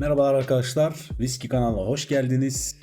Merhabalar arkadaşlar. Whisky kanalına hoş geldiniz.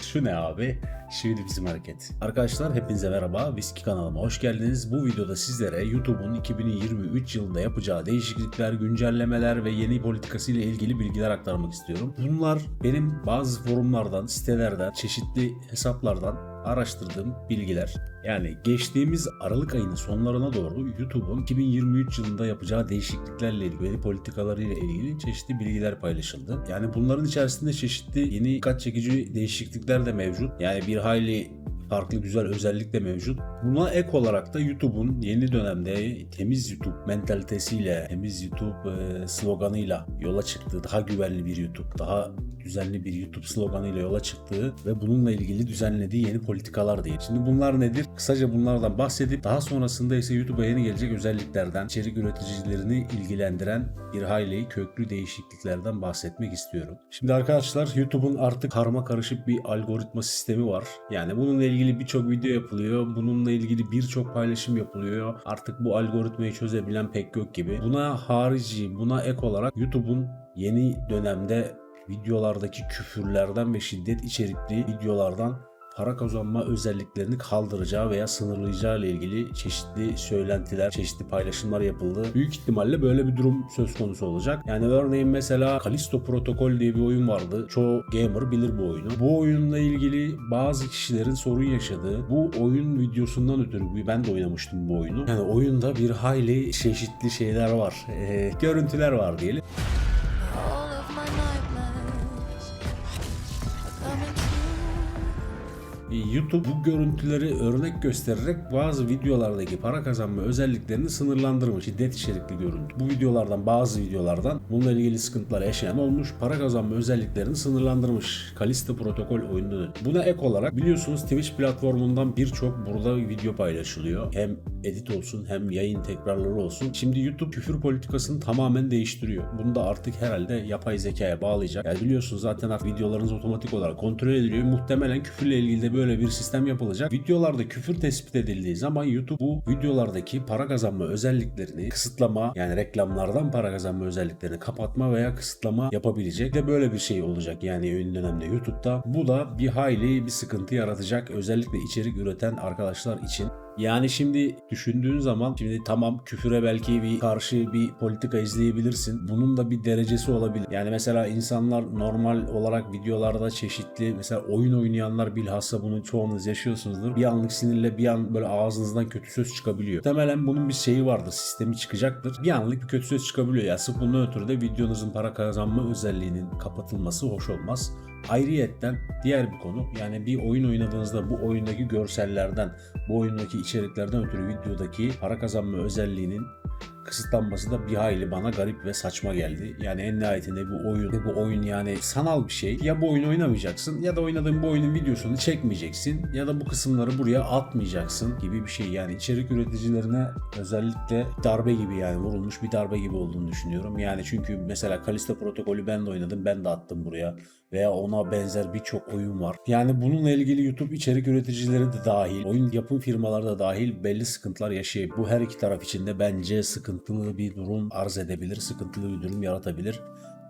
Şu ne abi? Şimdi bizim hareket. Arkadaşlar hepinize merhaba. Whisky kanalıma hoş geldiniz. Bu videoda sizlere YouTube'un 2023 yılında yapacağı değişiklikler, güncellemeler ve yeni politikası ile ilgili bilgiler aktarmak istiyorum. Bunlar benim bazı forumlardan, sitelerden, çeşitli hesaplardan araştırdığım bilgiler. Yani geçtiğimiz Aralık ayının sonlarına doğru YouTube'un 2023 yılında yapacağı değişikliklerle ilgili, politikalarıyla ilgili çeşitli bilgiler paylaşıldı. Yani bunların içerisinde çeşitli yeni dikkat çekici değişiklikler de mevcut. Yani bir hayli farklı güzel özellik de mevcut. Buna ek olarak da YouTube'un yeni dönemde temiz YouTube mentalitesiyle, temiz YouTube e, sloganıyla yola çıktığı, daha güvenli bir YouTube, daha düzenli bir YouTube sloganıyla yola çıktığı ve bununla ilgili düzenlediği yeni politikalar değil. Şimdi bunlar nedir? Kısaca bunlardan bahsedip daha sonrasında ise YouTube'a yeni gelecek özelliklerden, içerik üreticilerini ilgilendiren bir hayli köklü değişikliklerden bahsetmek istiyorum. Şimdi arkadaşlar YouTube'un artık karma karışık bir algoritma sistemi var. Yani bununla ilgili birçok video yapılıyor. Bununla ilgili birçok paylaşım yapılıyor. Artık bu algoritmayı çözebilen pek yok gibi. Buna harici, buna ek olarak YouTube'un yeni dönemde videolardaki küfürlerden ve şiddet içerikli videolardan para kazanma özelliklerini kaldıracağı veya sınırlayacağı ile ilgili çeşitli söylentiler, çeşitli paylaşımlar yapıldı. Büyük ihtimalle böyle bir durum söz konusu olacak. Yani örneğin mesela Callisto Protocol diye bir oyun vardı. Çoğu gamer bilir bu oyunu. Bu oyunla ilgili bazı kişilerin sorun yaşadığı bu oyun videosundan ötürü ben de oynamıştım bu oyunu. Yani oyunda bir hayli çeşitli şeyler var. Ee, görüntüler var diyelim. YouTube bu görüntüleri örnek göstererek bazı videolardaki para kazanma özelliklerini sınırlandırmış. Şiddet içerikli görüntü. Bu videolardan bazı videolardan bununla ilgili sıkıntılar yaşayan olmuş. Para kazanma özelliklerini sınırlandırmış. Kalista protokol oyununu. Buna ek olarak biliyorsunuz Twitch platformundan birçok burada video paylaşılıyor. Hem edit olsun hem yayın tekrarları olsun. Şimdi YouTube küfür politikasını tamamen değiştiriyor. Bunu da artık herhalde yapay zekaya bağlayacak. Yani biliyorsunuz zaten artık videolarınız otomatik olarak kontrol ediliyor. Muhtemelen küfürle ilgili de böyle bir sistem yapılacak. Videolarda küfür tespit edildiği zaman YouTube bu videolardaki para kazanma özelliklerini kısıtlama yani reklamlardan para kazanma özelliklerini kapatma veya kısıtlama yapabilecek de böyle bir şey olacak yani ön dönemde YouTube'da. Bu da bir hayli bir sıkıntı yaratacak özellikle içerik üreten arkadaşlar için. Yani şimdi düşündüğün zaman şimdi tamam küfüre belki bir karşı bir politika izleyebilirsin. Bunun da bir derecesi olabilir. Yani mesela insanlar normal olarak videolarda çeşitli mesela oyun oynayanlar bilhassa bunu çoğunuz yaşıyorsunuzdur. Bir anlık sinirle bir an böyle ağzınızdan kötü söz çıkabiliyor. Temelen bunun bir şeyi vardır. Sistemi çıkacaktır. Bir anlık bir kötü söz çıkabiliyor. Ya sırf bunun ötürü de videonuzun para kazanma özelliğinin kapatılması hoş olmaz. Ayrıyetten diğer bir konu yani bir oyun oynadığınızda bu oyundaki görsellerden, bu oyundaki içeriklerden ötürü videodaki para kazanma özelliğinin kısıtlanması da bir hayli bana garip ve saçma geldi. Yani en nihayetinde bu oyun bu oyun yani sanal bir şey. Ya bu oyunu oynamayacaksın ya da oynadığın bu oyunun videosunu çekmeyeceksin ya da bu kısımları buraya atmayacaksın gibi bir şey. Yani içerik üreticilerine özellikle darbe gibi yani vurulmuş bir darbe gibi olduğunu düşünüyorum. Yani çünkü mesela Kalista protokolü ben de oynadım ben de attım buraya veya ona benzer birçok oyun var. Yani bununla ilgili YouTube içerik üreticileri de dahil, oyun yapım firmaları da dahil belli sıkıntılar yaşayıp bu her iki taraf için de bence sıkıntılı bir durum arz edebilir, sıkıntılı bir durum yaratabilir.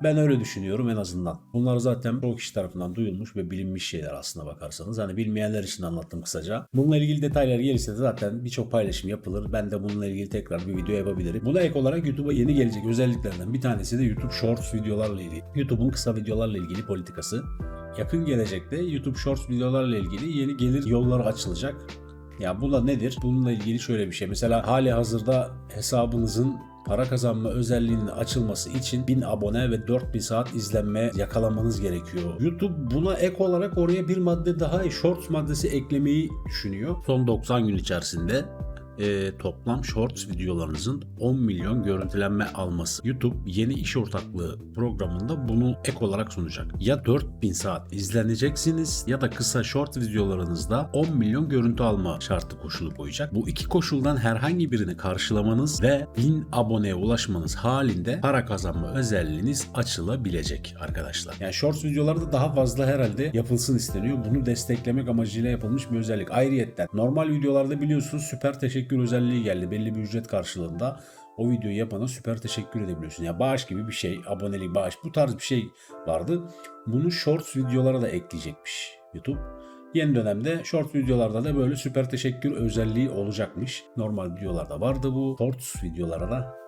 Ben öyle düşünüyorum en azından. Bunlar zaten çok kişi tarafından duyulmuş ve bilinmiş şeyler aslına bakarsanız. Hani bilmeyenler için anlattım kısaca. Bununla ilgili detaylar gelirse de zaten birçok paylaşım yapılır. Ben de bununla ilgili tekrar bir video yapabilirim. Buna ek olarak YouTube'a yeni gelecek özelliklerden bir tanesi de YouTube Shorts videolarla ilgili. YouTube'un kısa videolarla ilgili politikası. Yakın gelecekte YouTube Shorts videolarla ilgili yeni gelir yolları açılacak. Ya bu da nedir? Bununla ilgili şöyle bir şey. Mesela hali hazırda hesabınızın para kazanma özelliğinin açılması için 1000 abone ve 4000 saat izlenme yakalamanız gerekiyor. YouTube buna ek olarak oraya bir madde daha Shorts maddesi eklemeyi düşünüyor. Son 90 gün içerisinde e, toplam Shorts videolarınızın 10 milyon görüntülenme alması. YouTube yeni iş ortaklığı programında bunu ek olarak sunacak. Ya 4000 saat izleneceksiniz ya da kısa short videolarınızda 10 milyon görüntü alma şartı koşulu koyacak. Bu iki koşuldan herhangi birini karşılamanız ve 1000 aboneye ulaşmanız halinde para kazanma özelliğiniz açılabilecek arkadaşlar. Yani shorts videolarda daha fazla herhalde yapılsın isteniyor. Bunu desteklemek amacıyla yapılmış bir özellik. Ayrıyetten normal videolarda biliyorsunuz süper teşekkür özelliği geldi belli bir ücret karşılığında. o videoyu yapana süper teşekkür edebiliyorsun. Ya bağış gibi bir şey, abonelik, bağış bu tarz bir şey vardı. Bunu shorts videolara da ekleyecekmiş YouTube. Yeni dönemde short videolarda da böyle süper teşekkür özelliği olacakmış. Normal videolarda vardı bu. Shorts videolara da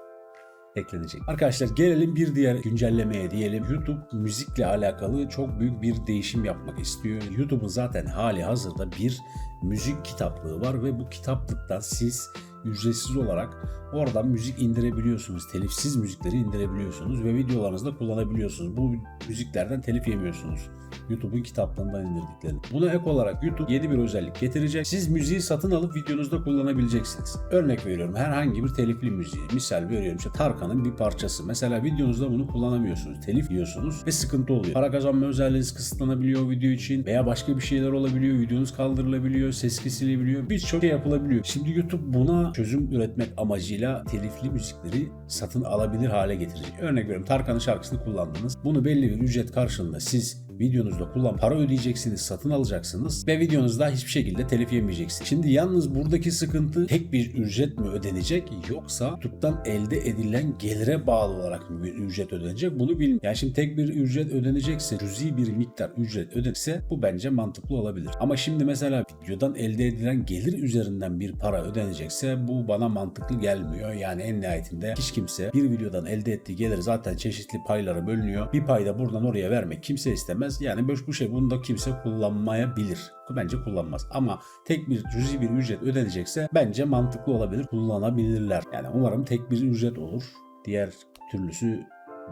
eklenecek. Arkadaşlar gelelim bir diğer güncellemeye diyelim. YouTube müzikle alakalı çok büyük bir değişim yapmak istiyor. YouTube'un zaten hali hazırda bir müzik kitaplığı var ve bu kitaplıktan siz ücretsiz olarak oradan müzik indirebiliyorsunuz. Telifsiz müzikleri indirebiliyorsunuz ve videolarınızda kullanabiliyorsunuz. Bu müziklerden telif yemiyorsunuz. YouTube'un kitaplığından indirdiklerini. Buna ek olarak YouTube yeni bir özellik getirecek. Siz müziği satın alıp videonuzda kullanabileceksiniz. Örnek veriyorum herhangi bir telifli müziği. Misal veriyorum işte Tarkan'ın bir parçası. Mesela videonuzda bunu kullanamıyorsunuz. Telif yiyorsunuz ve sıkıntı oluyor. Para kazanma özelliğiniz kısıtlanabiliyor video için veya başka bir şeyler olabiliyor. Videonuz kaldırılabiliyor, ses kesilebiliyor. Birçok şey yapılabiliyor. Şimdi YouTube buna çözüm üretmek amacıyla telifli müzikleri satın alabilir hale getirecek. Örnek veriyorum Tarkan'ın şarkısını kullandınız. Bunu belli bir ücret karşılığında siz videonuzda kullan para ödeyeceksiniz, satın alacaksınız ve videonuzda hiçbir şekilde telif yemeyeceksiniz. Şimdi yalnız buradaki sıkıntı tek bir ücret mi ödenecek yoksa YouTube'dan elde edilen gelire bağlı olarak mı bir ücret ödenecek bunu bilmiyorum. Yani şimdi tek bir ücret ödenecekse, cüzi bir miktar ücret ödenirse bu bence mantıklı olabilir. Ama şimdi mesela videodan elde edilen gelir üzerinden bir para ödenecekse bu bana mantıklı gelmiyor. Yani en nihayetinde hiç kimse bir videodan elde ettiği gelir zaten çeşitli paylara bölünüyor. Bir payda buradan oraya vermek kimse istemez. Yani bu şey bunu da kimse kullanmayabilir. Bence kullanmaz. Ama tek bir cüzi bir ücret ödenecekse bence mantıklı olabilir. Kullanabilirler. Yani umarım tek bir ücret olur. Diğer türlüsü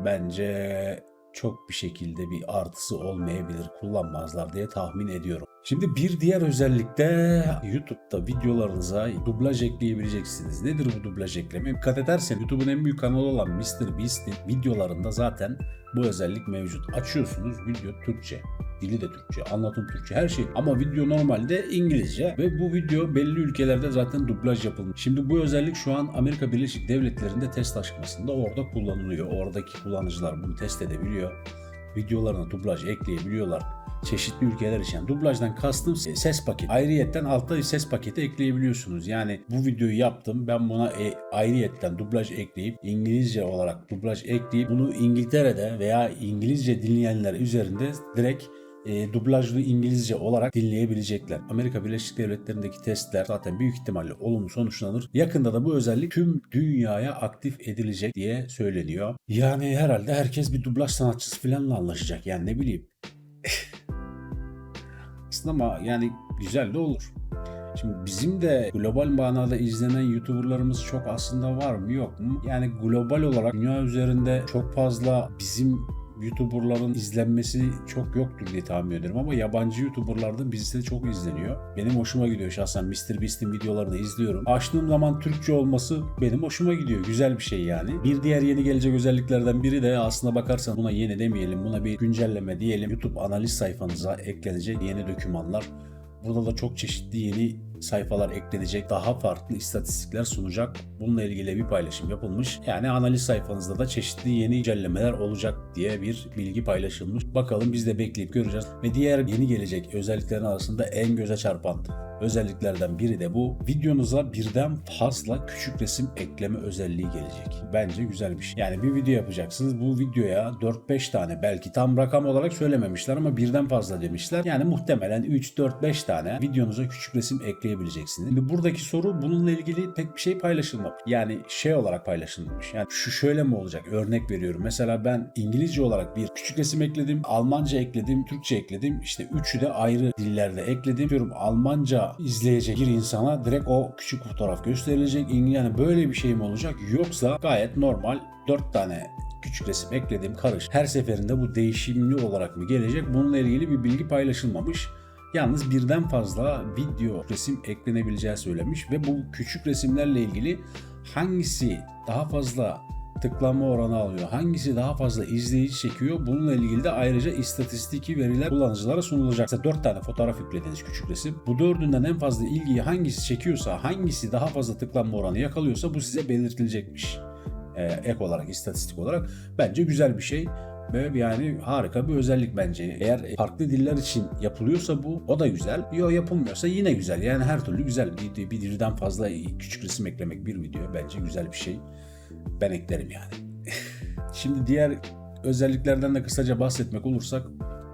bence çok bir şekilde bir artısı olmayabilir. Kullanmazlar diye tahmin ediyorum. Şimdi bir diğer özellikte YouTube'da videolarınıza dublaj ekleyebileceksiniz. Nedir bu dublaj ekleme? Dikkat edersen YouTube'un en büyük kanalı olan MrBeast'in videolarında zaten bu özellik mevcut. Açıyorsunuz video Türkçe. Dili de Türkçe, anlatım Türkçe, her şey. Ama video normalde İngilizce ve bu video belli ülkelerde zaten dublaj yapılmış. Şimdi bu özellik şu an Amerika Birleşik Devletleri'nde test aşamasında orada kullanılıyor. Oradaki kullanıcılar bunu test edebiliyor. Videolarına dublaj ekleyebiliyorlar çeşitli ülkeler için. Dublajdan kastım ses paketi. Ayrıyetten altta ses paketi ekleyebiliyorsunuz. Yani bu videoyu yaptım. Ben buna e, ayrıyetten dublaj ekleyip İngilizce olarak dublaj ekleyip bunu İngiltere'de veya İngilizce dinleyenler üzerinde direkt e, dublajlı İngilizce olarak dinleyebilecekler. Amerika Birleşik Devletleri'ndeki testler zaten büyük ihtimalle olumlu sonuçlanır. Yakında da bu özellik tüm dünyaya aktif edilecek diye söyleniyor. Yani herhalde herkes bir dublaj sanatçısı falanla anlaşacak. Yani ne bileyim. Aslında ama yani güzel de olur. Şimdi bizim de global manada izlenen YouTuber'larımız çok aslında var mı yok mu? Yani global olarak dünya üzerinde çok fazla bizim YouTuber'ların izlenmesi çok yoktur diye tahmin ediyorum ama yabancı YouTuber'lardan birisi de çok izleniyor. Benim hoşuma gidiyor şahsen MrBeast'in videolarını izliyorum. Açtığım zaman Türkçe olması benim hoşuma gidiyor. Güzel bir şey yani. Bir diğer yeni gelecek özelliklerden biri de aslına bakarsan buna yeni demeyelim. Buna bir güncelleme diyelim. YouTube analiz sayfanıza eklenecek yeni dokümanlar. Burada da çok çeşitli yeni sayfalar eklenecek. Daha farklı istatistikler sunacak. Bununla ilgili bir paylaşım yapılmış. Yani analiz sayfanızda da çeşitli yeni güncellemeler olacak diye bir bilgi paylaşılmış. Bakalım biz de bekleyip göreceğiz. Ve diğer yeni gelecek özelliklerin arasında en göze çarpan özelliklerden biri de bu. Videonuza birden fazla küçük resim ekleme özelliği gelecek. Bence güzel bir şey. Yani bir video yapacaksınız. Bu videoya 4-5 tane belki tam rakam olarak söylememişler ama birden fazla demişler. Yani muhtemelen 3-4-5 tane videonuza küçük resim ekleyebileceksiniz. Şimdi buradaki soru bununla ilgili pek bir şey paylaşılmamış. Yani şey olarak paylaşılmış. Yani şu şöyle mi olacak? Örnek veriyorum. Mesela ben İngilizce olarak bir küçük resim ekledim. Almanca ekledim. Türkçe ekledim. İşte üçü de ayrı dillerde ekledim. Diyorum Almanca izleyecek bir insana direkt o küçük fotoğraf gösterilecek. Yani böyle bir şey mi olacak? Yoksa gayet normal 4 tane küçük resim ekledim karış. Her seferinde bu değişimli olarak mı gelecek? Bununla ilgili bir bilgi paylaşılmamış. Yalnız birden fazla video resim eklenebileceği söylemiş ve bu küçük resimlerle ilgili hangisi daha fazla tıklanma oranı alıyor. Hangisi daha fazla izleyici çekiyor? Bununla ilgili de ayrıca istatistiki veriler kullanıcılara sunulacak. Mesela 4 tane fotoğraf yüklediniz küçük resim. Bu dördünden en fazla ilgiyi hangisi çekiyorsa, hangisi daha fazla tıklanma oranı yakalıyorsa bu size belirtilecekmiş. Ee, ek olarak, istatistik olarak. Bence güzel bir şey. Ve yani harika bir özellik bence. Eğer farklı diller için yapılıyorsa bu o da güzel. Yo yapılmıyorsa yine güzel. Yani her türlü güzel. Bir, bir birden fazla küçük resim eklemek bir video bence güzel bir şey. Ben eklerim yani. Şimdi diğer özelliklerden de kısaca bahsetmek olursak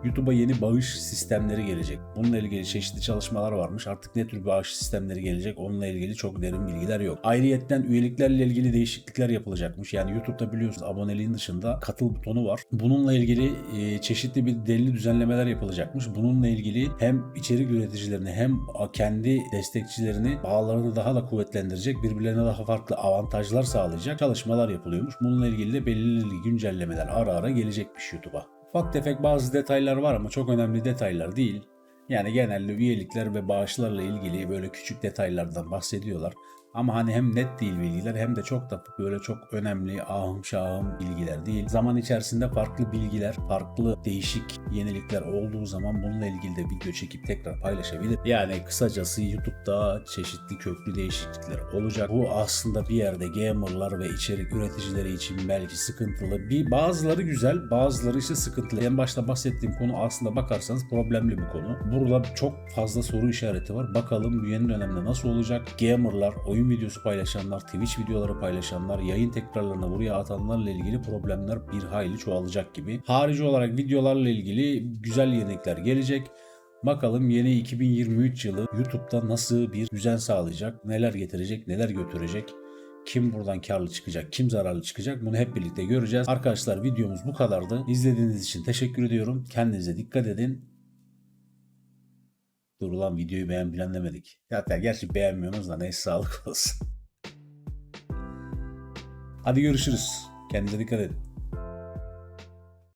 YouTube'a yeni bağış sistemleri gelecek. Bununla ilgili çeşitli çalışmalar varmış. Artık ne tür bağış sistemleri gelecek onunla ilgili çok derin bilgiler yok. Ayrıyetten üyeliklerle ilgili değişiklikler yapılacakmış. Yani YouTube'da biliyorsunuz aboneliğin dışında katıl butonu var. Bununla ilgili e, çeşitli bir delili düzenlemeler yapılacakmış. Bununla ilgili hem içerik üreticilerini hem kendi destekçilerini bağlarını daha da kuvvetlendirecek, birbirlerine daha farklı avantajlar sağlayacak çalışmalar yapılıyormuş. Bununla ilgili de belirli güncellemeler ara ara gelecekmiş YouTube'a. Ufak tefek bazı detaylar var ama çok önemli detaylar değil. Yani genelde üyelikler ve bağışlarla ilgili böyle küçük detaylardan bahsediyorlar. Ama hani hem net değil bilgiler hem de çok da böyle çok önemli ahım şahım bilgiler değil. Zaman içerisinde farklı bilgiler, farklı değişik yenilikler olduğu zaman bununla ilgili de video çekip tekrar paylaşabilir. Yani kısacası YouTube'da çeşitli köklü değişiklikler olacak. Bu aslında bir yerde gamerlar ve içerik üreticileri için belki sıkıntılı. Bir bazıları güzel, bazıları ise sıkıntılı. En başta bahsettiğim konu aslında bakarsanız problemli bir konu. Burada çok fazla soru işareti var. Bakalım bu yeni dönemde nasıl olacak? Gamerlar, oyun videosu paylaşanlar, Twitch videoları paylaşanlar, yayın tekrarlarına buraya atanlarla ilgili problemler bir hayli çoğalacak gibi. Harici olarak videolarla ilgili güzel yenilikler gelecek. Bakalım yeni 2023 yılı YouTube'da nasıl bir düzen sağlayacak, neler getirecek, neler götürecek. Kim buradan karlı çıkacak, kim zararlı çıkacak bunu hep birlikte göreceğiz. Arkadaşlar videomuz bu kadardı. İzlediğiniz için teşekkür ediyorum. Kendinize dikkat edin. Dur ulan videoyu beğen bilen demedik. Hatta gerçi beğenmiyorsunuz da neyse sağlık olsun. Hadi görüşürüz. Kendinize dikkat edin.